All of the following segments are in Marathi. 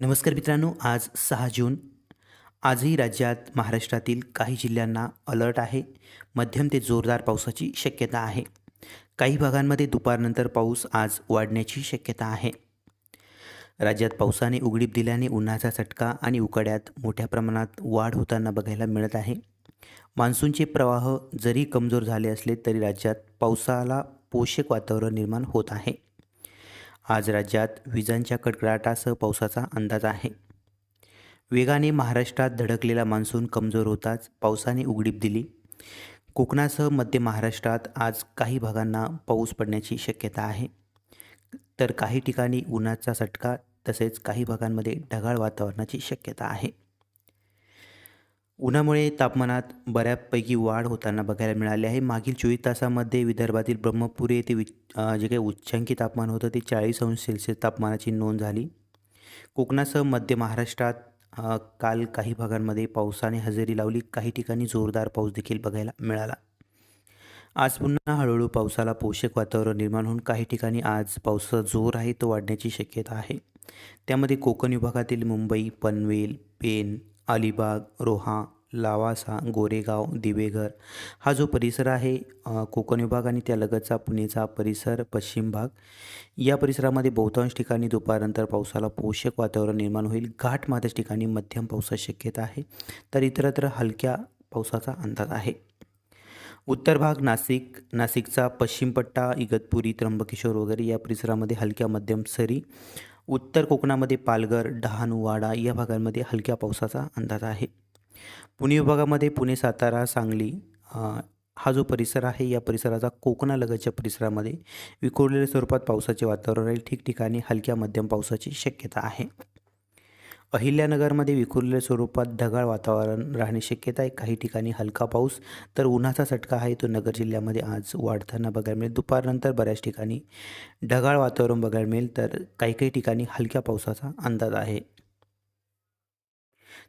नमस्कार मित्रांनो आज सहा जून. आजही राज्यात महाराष्ट्रातील काही जिल्ह्यांना अलर्ट आहे. मध्यम ते जोरदार पावसाची शक्यता आहे. काही भागांमध्ये दुपारनंतर पाऊस आज वाढण्याची शक्यता आहे. राज्यात पावसाने उघडीप दिल्याने उन्हाचा चटका आणि उकाड्यात मोठ्या प्रमाणात वाढ होताना बघायला मिळत आहे. मान्सूनचे प्रवाह जरी कमजोर झाले असले तरी राज्यात पावसाला पोषक वातावरण निर्माण होत आहे. आज राज्यात विजांच्या कडकडाटासह पावसाचा अंदाज आहे. वेगाने महाराष्ट्रात धडकलेला मान्सून कमजोर होताच पावसाने उघडीप दिली. कोकणासह मध्य महाराष्ट्रात आज काही भागांना पाऊस पडण्याची शक्यता आहे. तर काही ठिकाणी उन्हाचा सटका तसेच काही भागांमध्ये ढगाळ वातावरणाची शक्यता आहे. उन्हामुळे तापमानात बऱ्यापैकी वाढ होताना बघायला मिळाली आहे. मागील चोवीस तासामध्ये विदर्भातील ब्रह्मपुरी येथे वि जे काही उच्चांकी तापमान होतं ते चाळीस अंश सेल्सिअस तापमानाची नोंद झाली. कोकणासह मध्य महाराष्ट्रात काल काही भागांमध्ये पावसाने हजेरी लावली. काही ठिकाणी जोरदार पाऊस देखील बघायला मिळाला. आज पुन्हा हळूहळू पावसाला पोषक वातावरण निर्माण होऊन काही ठिकाणी आज पावसाचा जोर आहे तो वाढण्याची शक्यता आहे. त्यामध्ये कोकण विभागातील मुंबई पनवेल पेन अलिबाग रोहा लावासा गोरेगाव दिवेघर हा जो परिसर आहे कोकण विभाग आणि त्यालगतचा पुणेचा परिसर पश्चिम भाग. या परिसरामध्ये बहुतांश ठिकाणी दुपारनंतर पावसाला पोषक वातावरण निर्माण होईल. घाट घाटमाथ्याच ठिकाणी मध्यम पावसाची शक्यता आहे. तर इतरत्र हलक्या पावसाचा अंदाज आहे. उत्तर भाग नाशिक नाशिकचा पश्चिम पट्टा इगतपुरी त्र्यंबकेश्वर वगैरे या परिसरामध्ये हलक्या मध्यम सरी उत्तर कोकणामध्ये पालघर डहाणू वाडा या भागांमध्ये हलक्या पावसाचा अंदाज आहे. पुणे विभागामध्ये पुणे सातारा सांगली हा जो परिसर आहे या परिसराचा कोकणालगतच्या परिसरामध्ये विखुरलेल्या स्वरूपात पावसाचे वातावरण राहील. ठिकठिकाणी हलक्या मध्यम पावसाची शक्यता आहे. अहिल्यानगरमध्ये विखुरलेल्या स्वरूपात ढगाळ वातावरण राहणे शक्यता आहे. काही ठिकाणी हलका पाऊस तर उन्हाचा चटका आहे. तो नगर जिल्ह्यामध्ये आज वाढताना बघायला मिळेल. दुपारनंतर बऱ्याच ठिकाणी ढगाळ वातावरण बघायला मिळेल तर काही काही ठिकाणी हलक्या पावसाचा अंदाज आहे.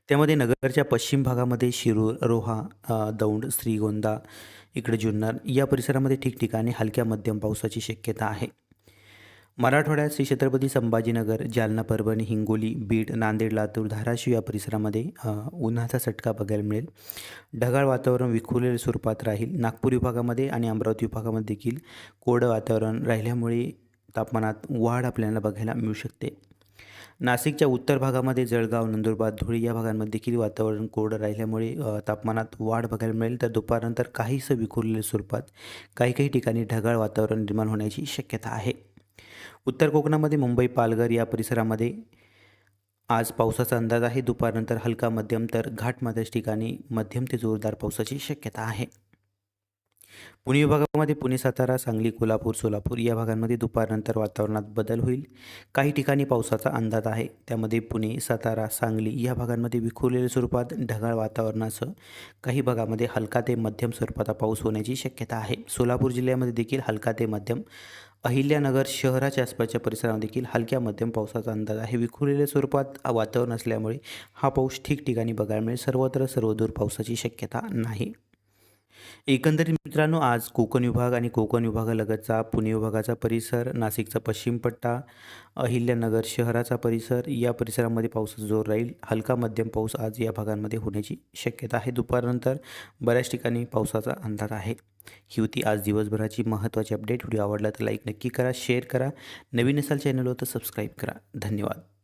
त्यामध्ये नगरच्या पश्चिम भागामध्ये शिरूर रोहा दौंड श्रीगोंदा इकडे जुन्नर या परिसरामध्ये ठिकठिकाणी हलक्या मध्यम पावसाची शक्यता आहे. मराठवाड्यात श्री छत्रपती संभाजीनगर जालना परभणी हिंगोली बीड नांदेड लातूर धाराशिव या परिसरामध्ये उन्हाचा चटका बघायला मिळेल. ढगाळ वातावरण विखुरलेल्या स्वरूपात राहील. नागपूर विभागामध्ये आणि अमरावती विभागामध्ये देखील कोरडं वातावरण राहिल्यामुळे तापमानात वाढ आपल्याला बघायला मिळू शकते. नाशिकच्या उत्तर भागामध्ये जळगाव नंदुरबार धुळे या भागांमध्ये देखील वातावरण कोरडं राहिल्यामुळे तापमानात वाढ बघायला मिळेल. तर दुपारनंतर काहीसं विखुरलेल्या स्वरूपात काही काही ठिकाणी ढगाळ वातावरण निर्माण होण्याची शक्यता आहे. उत्तर कोकणामध्ये मुंबई पालघर या परिसरामध्ये आज पावसाचा अंदाज आहे. दुपारनंतर हलका मध्यम तर घाटमाथ्याच ठिकाणी मध्यम ते जोरदार पावसाची शक्यता आहे. पुणे विभागामध्ये पुणे सातारा सांगली कोल्हापूर सोलापूर या भागांमध्ये दुपारनंतर वातावरणात बदल होईल. काही ठिकाणी पावसाचा अंदाज आहे. त्यामध्ये पुणे सातारा सांगली या भागांमध्ये विखुरलेल्या स्वरूपात ढगाळ वातावरणासह काही भागामध्ये हलका ते मध्यम स्वरूपाचा पाऊस होण्याची शक्यता आहे. सोलापूर जिल्ह्यामध्ये देखील हलका ते मध्यम अहिल्यानगर शहराच्या आसपासच्या परिसरामध्ये देखील हलक्या मध्यम पावसाचा अंदाज आहे. विखुरलेल्या स्वरूपात वातावरण असल्यामुळे हा पाऊस ठिकठिकाणी बघायला मिळेल. सर्वत्र सर्वदूर पावसाची शक्यता नाही. एकंदरीत मित्रांनो आज कोकण विभाग आणि कोकण विभागालगतचा पुणे विभागाचा परिसर नाशिकचा पश्चिम पट्टा अहिल्यानगर शहराचा परिसर या परिसरामध्ये पावसाचा जोर राहील. हलका मध्यम पाऊस आज या भागांमध्ये होण्याची शक्यता आहे. दुपारनंतर बऱ्याच ठिकाणी पावसाचा अंदाज आहे. ही होती आज दिवसभराची महत्त्वाची अपडेट. व्हिडिओ आवडला तर लाईक नक्की करा शेअर करा. नवीन असाल चॅनलवर तर सबस्क्राईब करा. धन्यवाद.